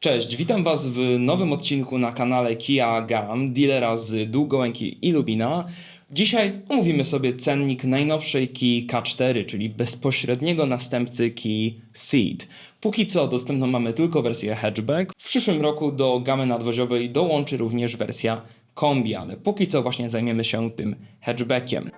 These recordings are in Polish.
Cześć, witam Was w nowym odcinku na kanale Kia Gam, dealera z Długołęki i Lubina. Dzisiaj omówimy sobie cennik najnowszej Kii K4, czyli bezpośredniego następcy Kii Ceed. Póki co dostępną mamy tylko wersję hatchback. W przyszłym roku do gamy nadwoziowej dołączy również wersja kombi, ale póki co właśnie zajmiemy się tym hatchbackiem.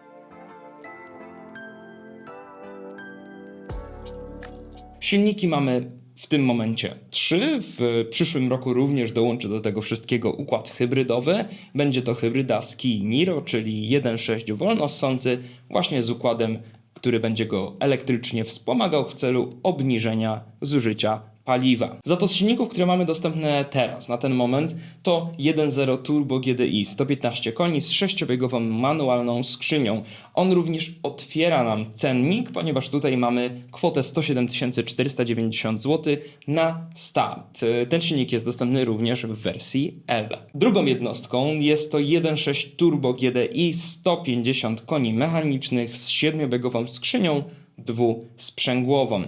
Silniki mamy w tym momencie trzy. W przyszłym roku również dołączy do tego wszystkiego układ hybrydowy. Będzie to hybryda z Kia Niro, czyli 1.6 wolnossący, właśnie z układem, który będzie go elektrycznie wspomagał w celu obniżenia zużycia paliwa. Za to z silników, które mamy dostępne teraz, na ten moment, to 1.0 Turbo GDI 115 koni z sześciobiegową manualną skrzynią. On również otwiera nam cennik, ponieważ tutaj mamy kwotę 107 490 zł na start. Ten silnik jest dostępny również w wersji L. Drugą jednostką jest to 1.6 Turbo GDI 150 koni mechanicznych z siedmiobiegową skrzynią dwusprzęgłową.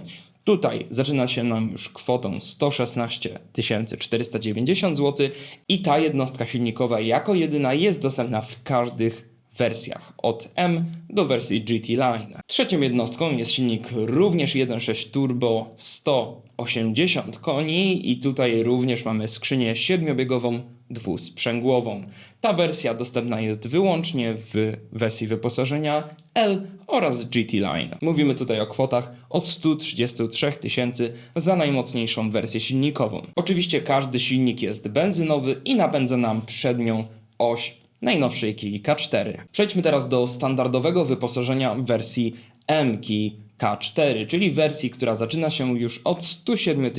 Tutaj zaczyna się nam już kwotą 116 490 zł i ta jednostka silnikowa jako jedyna jest dostępna w każdych wersjach od M do wersji GT Line. Trzecią jednostką jest silnik również 1.6 Turbo 180 koni i tutaj również mamy skrzynię siedmiobiegową dwusprzęgłową. Ta wersja dostępna jest wyłącznie w wersji wyposażenia L oraz GT Line. Mówimy tutaj o kwotach od 133 tysięcy za najmocniejszą wersję silnikową. Oczywiście każdy silnik jest benzynowy i napędza nam przednią oś najnowszej Kii K4. Przejdźmy teraz do standardowego wyposażenia wersji M Kii K4, czyli wersji, która zaczyna się już od 107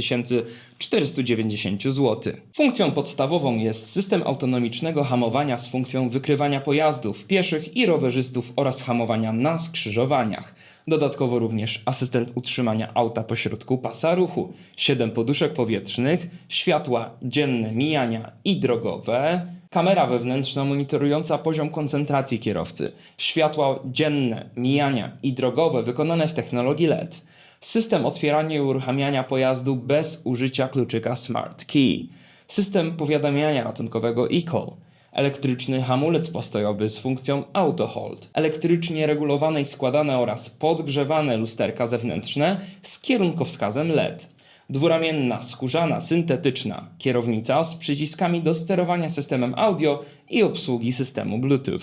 490 zł. Funkcją podstawową jest system autonomicznego hamowania z funkcją wykrywania pojazdów, pieszych i rowerzystów oraz hamowania na skrzyżowaniach. Dodatkowo również asystent utrzymania auta pośrodku pasa ruchu, 7 poduszek powietrznych, światła dzienne mijania i drogowe, kamera wewnętrzna monitorująca poziom koncentracji kierowcy, światła dzienne, mijania i drogowe wykonane w technologii LED, system otwierania i uruchamiania pojazdu bez użycia kluczyka Smart Key, system powiadamiania ratunkowego e-call, elektryczny hamulec postojowy z funkcją Auto Hold, elektrycznie regulowane i składane oraz podgrzewane lusterka zewnętrzne z kierunkowskazem LED, dwuramienna, skórzana, syntetyczna kierownica z przyciskami do sterowania systemem audio i obsługi systemu Bluetooth.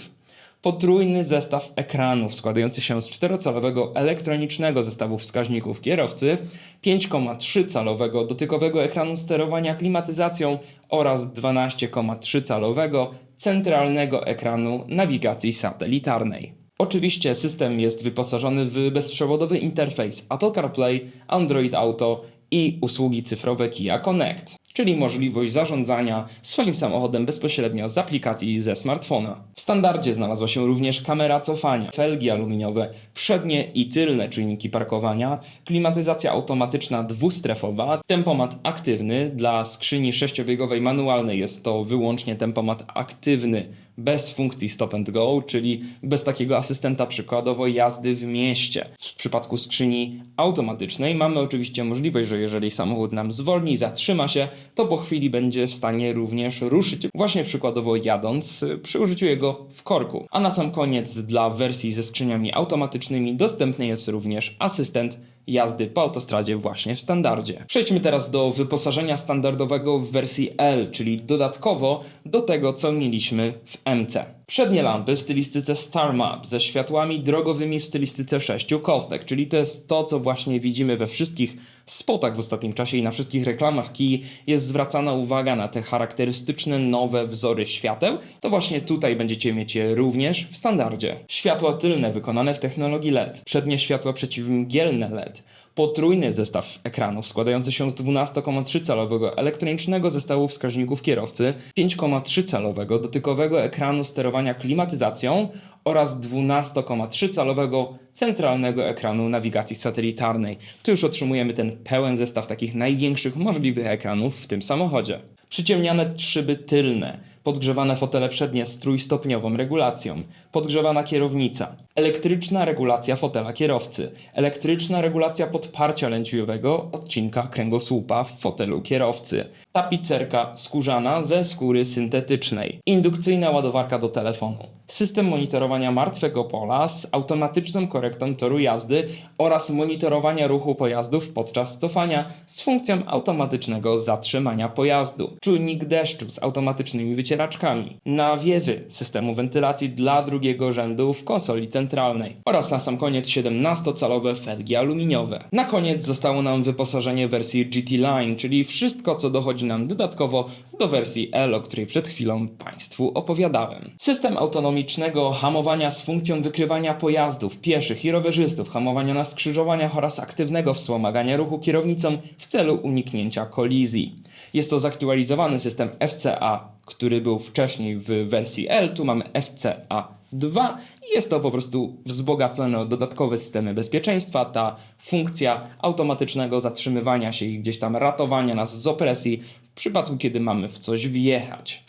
Potrójny zestaw ekranów składający się z 4-calowego elektronicznego zestawu wskaźników kierowcy, 5,3-calowego dotykowego ekranu sterowania klimatyzacją oraz 12,3-calowego centralnego ekranu nawigacji satelitarnej. Oczywiście system jest wyposażony w bezprzewodowy interfejs Apple CarPlay, Android Auto i usługi cyfrowe Kia Connect, czyli możliwość zarządzania swoim samochodem bezpośrednio z aplikacji ze smartfona. W standardzie znalazła się również kamera cofania, felgi aluminiowe, przednie i tylne czujniki parkowania, klimatyzacja automatyczna dwustrefowa, tempomat aktywny dla skrzyni sześciobiegowej manualnej jest to wyłącznie tempomat aktywny bez funkcji stop and go, czyli bez takiego asystenta przykładowo jazdy w mieście. W przypadku skrzyni automatycznej mamy oczywiście możliwość, że jeżeli samochód nam zwolni, zatrzyma się, to po chwili będzie w stanie również ruszyć, właśnie przykładowo jadąc przy użyciu jego w korku. A na sam koniec dla wersji ze skrzyniami automatycznymi dostępny jest również asystent jazdy po autostradzie właśnie w standardzie. Przejdźmy teraz do wyposażenia standardowego w wersji L, czyli dodatkowo do tego, co mieliśmy w MC. Przednie lampy w stylistyce Star Map ze światłami drogowymi w stylistyce sześciu kostek, czyli to jest to, co właśnie widzimy we wszystkich spotach w ostatnim czasie i na wszystkich reklamach Kii jest zwracana uwaga na te charakterystyczne nowe wzory świateł, to właśnie tutaj będziecie mieć je również w standardzie. Światła tylne wykonane w technologii LED, przednie światła przeciwmgielne LED, potrójny zestaw ekranów składający się z 12,3-calowego elektronicznego zestawu wskaźników kierowcy, 5,3-calowego dotykowego ekranu sterowania klimatyzacją oraz 12,3-calowego centralnego ekranu nawigacji satelitarnej. Tu już otrzymujemy ten pełen zestaw takich największych możliwych ekranów w tym samochodzie. Przyciemniane szyby tylne, podgrzewane fotele przednie z trójstopniową regulacją, podgrzewana kierownica, Elektryczna regulacja fotela kierowcy. Elektryczna regulacja podparcia lędźwiowego odcinka kręgosłupa w fotelu kierowcy. Tapicerka skórzana ze skóry syntetycznej. Indukcyjna ładowarka do telefonu. System monitorowania martwego pola z automatyczną korektą toru jazdy oraz monitorowania ruchu pojazdów podczas cofania z funkcją automatycznego zatrzymania pojazdu. Czujnik deszczu z automatycznymi wycieraczkami. Nawiewy systemu wentylacji dla drugiego rzędu w konsoli centralnej. Oraz na sam koniec 17-calowe felgi aluminiowe. Na koniec zostało nam wyposażenie wersji GT Line, czyli wszystko co dochodzi nam dodatkowo do wersji L, o której przed chwilą Państwu opowiadałem. System autonomicznego hamowania z funkcją wykrywania pojazdów, pieszych i rowerzystów, hamowania na skrzyżowaniach oraz aktywnego wspomagania ruchu kierownicą w celu uniknięcia kolizji. Jest to zaktualizowany system FCA, który był wcześniej w wersji L, tu mamy FCA 2 i jest to po prostu wzbogacone o dodatkowe systemy bezpieczeństwa, ta funkcja automatycznego zatrzymywania się i gdzieś tam ratowania nas z opresji w przypadku, kiedy mamy w coś wjechać.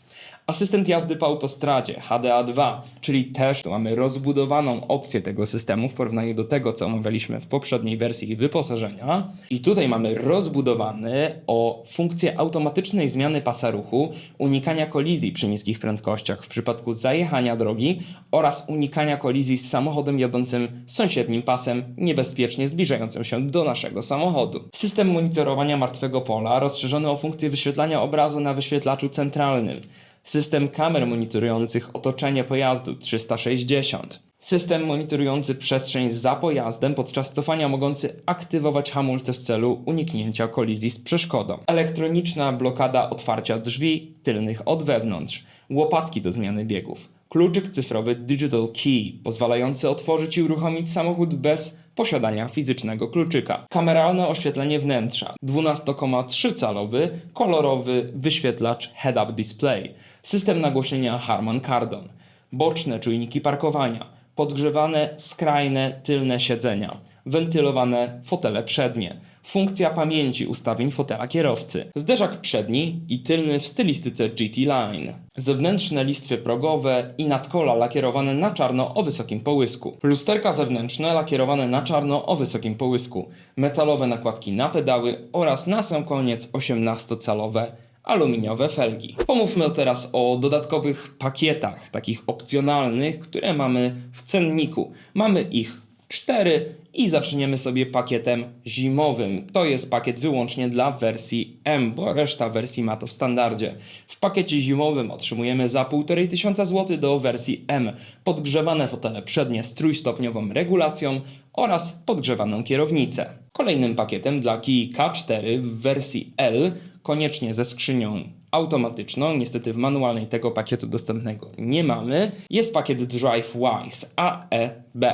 Asystent jazdy po autostradzie HDA2, czyli też tu mamy rozbudowaną opcję tego systemu w porównaniu do tego, co omawialiśmy w poprzedniej wersji wyposażenia. I tutaj mamy rozbudowany o funkcję automatycznej zmiany pasa ruchu, unikania kolizji przy niskich prędkościach w przypadku zajechania drogi oraz unikania kolizji z samochodem jadącym sąsiednim pasem niebezpiecznie zbliżającym się do naszego samochodu. System monitorowania martwego pola rozszerzony o funkcję wyświetlania obrazu na wyświetlaczu centralnym. System kamer monitorujących otoczenie pojazdu 360. System monitorujący przestrzeń za pojazdem podczas cofania mogący aktywować hamulce w celu uniknięcia kolizji z przeszkodą. Elektroniczna blokada otwarcia drzwi tylnych od wewnątrz. Łopatki do zmiany biegów. Kluczyk cyfrowy Digital Key, pozwalający otworzyć i uruchomić samochód bez posiadania fizycznego kluczyka. Kameralne oświetlenie wnętrza. 12,3-calowy kolorowy wyświetlacz head-up display. System nagłośnienia Harman Kardon. Boczne czujniki parkowania. Podgrzewane skrajne tylne siedzenia. Wentylowane fotele przednie. Funkcja pamięci ustawień fotela kierowcy. Zderzak przedni i tylny w stylistyce GT Line. Zewnętrzne listwy progowe i nadkola lakierowane na czarno o wysokim połysku. Lusterka zewnętrzne lakierowane na czarno o wysokim połysku. Metalowe nakładki na pedały oraz na sam koniec 18-calowe aluminiowe felgi. Pomówmy teraz o dodatkowych pakietach, takich opcjonalnych, które mamy w cenniku. Mamy ich cztery i zaczniemy sobie pakietem zimowym. To jest pakiet wyłącznie dla wersji M, bo reszta wersji ma to w standardzie. W pakiecie zimowym otrzymujemy za 1500 zł do wersji M podgrzewane fotele przednie z trójstopniową regulacją oraz podgrzewaną kierownicę. Kolejnym pakietem dla Kii K4 w wersji L koniecznie ze skrzynią automatyczną. Niestety w manualnej tego pakietu dostępnego nie mamy. Jest pakiet DriveWise AEB.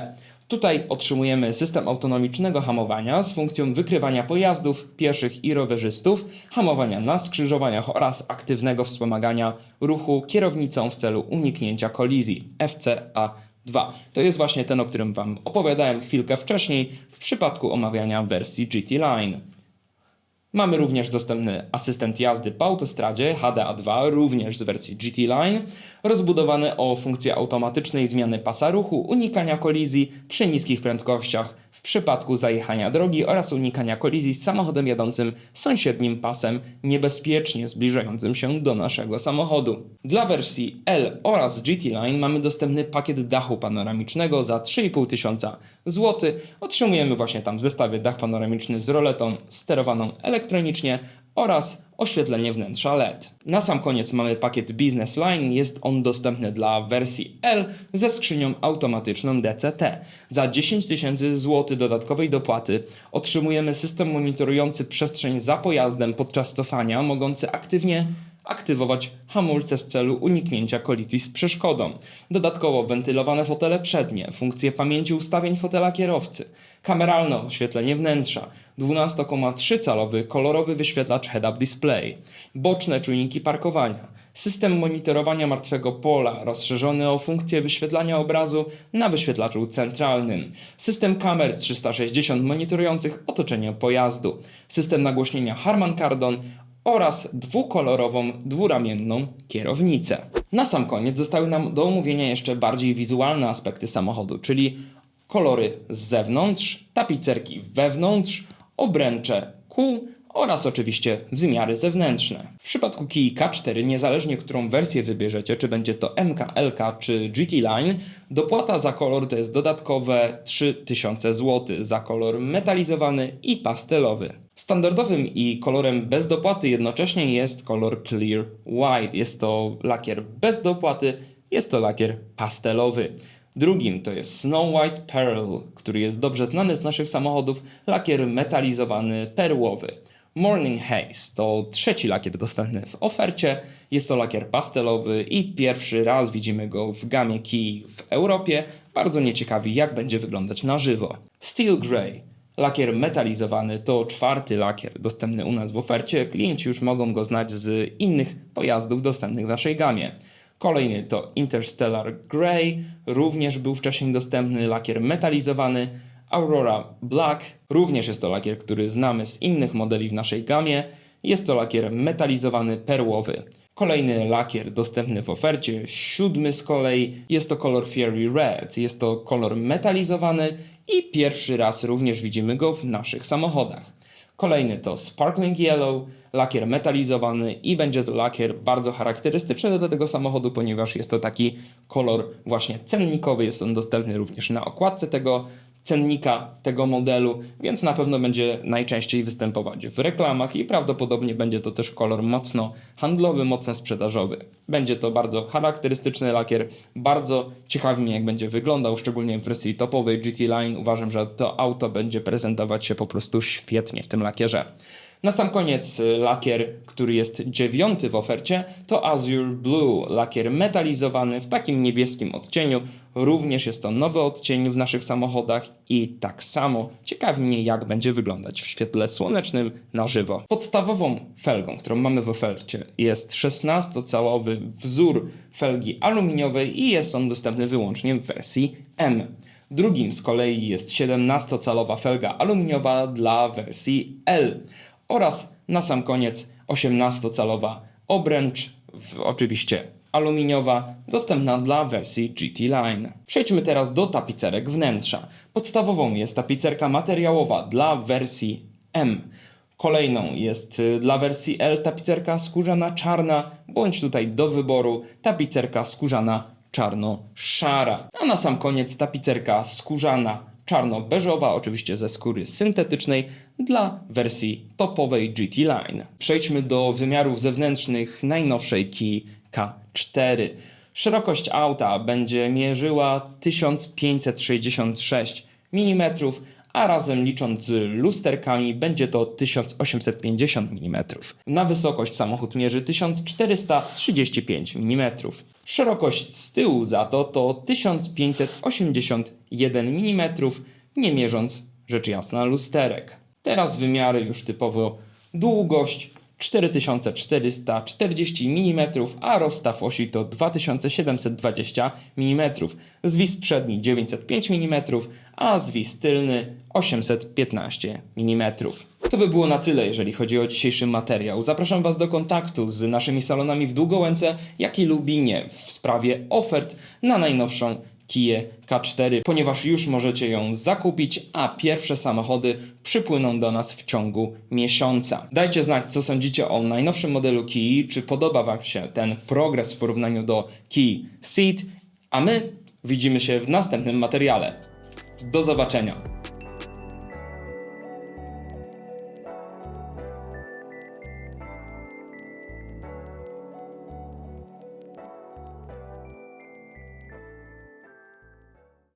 Tutaj otrzymujemy system autonomicznego hamowania z funkcją wykrywania pojazdów, pieszych i rowerzystów, hamowania na skrzyżowaniach oraz aktywnego wspomagania ruchu kierownicą w celu uniknięcia kolizji FCA 2. To jest właśnie ten, o którym Wam opowiadałem chwilkę wcześniej w przypadku omawiania wersji GT Line. Mamy również dostępny asystent jazdy po autostradzie HDA2, również z wersji GT Line, rozbudowany o funkcję automatycznej zmiany pasa ruchu, unikania kolizji przy niskich prędkościach w przypadku zajechania drogi oraz unikania kolizji z samochodem jadącym sąsiednim pasem niebezpiecznie zbliżającym się do naszego samochodu. Dla wersji L oraz GT Line mamy dostępny pakiet dachu panoramicznego za 3,5 tysiąca zł. Otrzymujemy właśnie tam w zestawie dach panoramiczny z roletą sterowaną elektronicznie oraz oświetlenie wnętrza LED. Na sam koniec mamy pakiet Business Line. Jest on dostępny dla wersji L ze skrzynią automatyczną DCT. Za 10 tysięcy złotych dodatkowej dopłaty otrzymujemy system monitorujący przestrzeń za pojazdem podczas cofania, mogący aktywnie aktywować hamulce w celu uniknięcia kolizji z przeszkodą. Dodatkowo wentylowane fotele przednie, funkcje pamięci ustawień fotela kierowcy, kameralne oświetlenie wnętrza, 12,3-calowy kolorowy wyświetlacz head-up display, boczne czujniki parkowania, system monitorowania martwego pola rozszerzony o funkcję wyświetlania obrazu na wyświetlaczu centralnym, system kamer 360 monitorujących otoczenie pojazdu, system nagłośnienia Harman Kardon oraz dwukolorową, dwuramienną kierownicę. Na sam koniec zostały nam do omówienia jeszcze bardziej wizualne aspekty samochodu, czyli kolory z zewnątrz, tapicerki wewnątrz, obręcze kół oraz oczywiście wymiary zewnętrzne. W przypadku Kii K4, niezależnie którą wersję wybierzecie, czy będzie to MK, LK czy GT Line, dopłata za kolor to jest dodatkowe 3000 zł za kolor metalizowany i pastelowy. Standardowym i kolorem bez dopłaty jednocześnie jest kolor Clear White. Jest to lakier bez dopłaty, jest to lakier pastelowy. Drugim to jest Snow White Pearl, który jest dobrze znany z naszych samochodów, lakier metalizowany perłowy. Morning Haze to trzeci lakier dostępny w ofercie. Jest to lakier pastelowy i pierwszy raz widzimy go w gamie Key w Europie. Bardzo nieciekawi jak będzie wyglądać na żywo. Steel Grey Lakier metalizowany to czwarty lakier dostępny u nas w ofercie. Klienci już mogą go znać z innych pojazdów dostępnych w naszej gamie. Kolejny to Interstellar Grey, również był wcześniej dostępny lakier metalizowany. Aurora Black, również jest to lakier, który znamy z innych modeli w naszej gamie. Jest to lakier metalizowany perłowy. Kolejny lakier dostępny w ofercie, siódmy z kolei, jest to kolor Fury Red. Jest to kolor metalizowany i pierwszy raz również widzimy go w naszych samochodach. Kolejny to Sparkling Yellow, lakier metalizowany i będzie to lakier bardzo charakterystyczny do tego samochodu, ponieważ jest to taki kolor właśnie cennikowy. Jest on dostępny również na okładce tego cennika tego modelu, więc na pewno będzie najczęściej występować w reklamach i prawdopodobnie będzie to też kolor mocno handlowy, mocno sprzedażowy. Będzie to bardzo charakterystyczny lakier, bardzo ciekawi mnie jak będzie wyglądał, szczególnie w wersji topowej GT Line. Uważam, że to auto będzie prezentować się po prostu świetnie w tym lakierze. Na sam koniec y, lakier, który jest dziewiąty w ofercie, to Azure Blue, lakier metalizowany w takim niebieskim odcieniu. Również jest to nowy odcień w naszych samochodach i tak samo ciekawi mnie, jak będzie wyglądać w świetle słonecznym na żywo. Podstawową felgą, którą mamy w ofercie, jest 16-calowy wzór felgi aluminiowej i jest on dostępny wyłącznie w wersji M. Drugim z kolei jest 17-calowa felga aluminiowa dla wersji L oraz na sam koniec 18-calowa obręcz, oczywiście aluminiowa, dostępna dla wersji GT Line. Przejdźmy teraz do tapicerek wnętrza. Podstawową jest tapicerka materiałowa dla wersji M. Kolejną jest y, dla wersji L tapicerka skórzana czarna, bądź tutaj do wyboru tapicerka skórzana czarno-szara. A na sam koniec tapicerka skórzana czarno-beżowa, oczywiście ze skóry syntetycznej, dla wersji topowej GT Line. Przejdźmy do wymiarów zewnętrznych najnowszej Key K4. Szerokość auta będzie mierzyła 1566 mm, a razem licząc z lusterkami będzie to 1850 mm. Na wysokość samochód mierzy 1435 mm. Szerokość z tyłu za to to 1581 mm, nie mierząc rzecz jasna lusterek. Teraz wymiary już typowo długość 4440 mm, a rozstaw osi to 2720 mm. Zwis przedni 905 mm, a zwis tylny 815 mm. To by było na tyle, jeżeli chodzi o dzisiejszy materiał. Zapraszam Was do kontaktu z naszymi salonami w Długołęce, jak i Lubinie w sprawie ofert na najnowszą Kia K4, ponieważ już możecie ją zakupić, a pierwsze samochody przypłyną do nas w ciągu miesiąca. Dajcie znać, co sądzicie o najnowszym modelu Kia, czy podoba Wam się ten progres w porównaniu do Kia Ceed, a my widzimy się w następnym materiale. Do zobaczenia!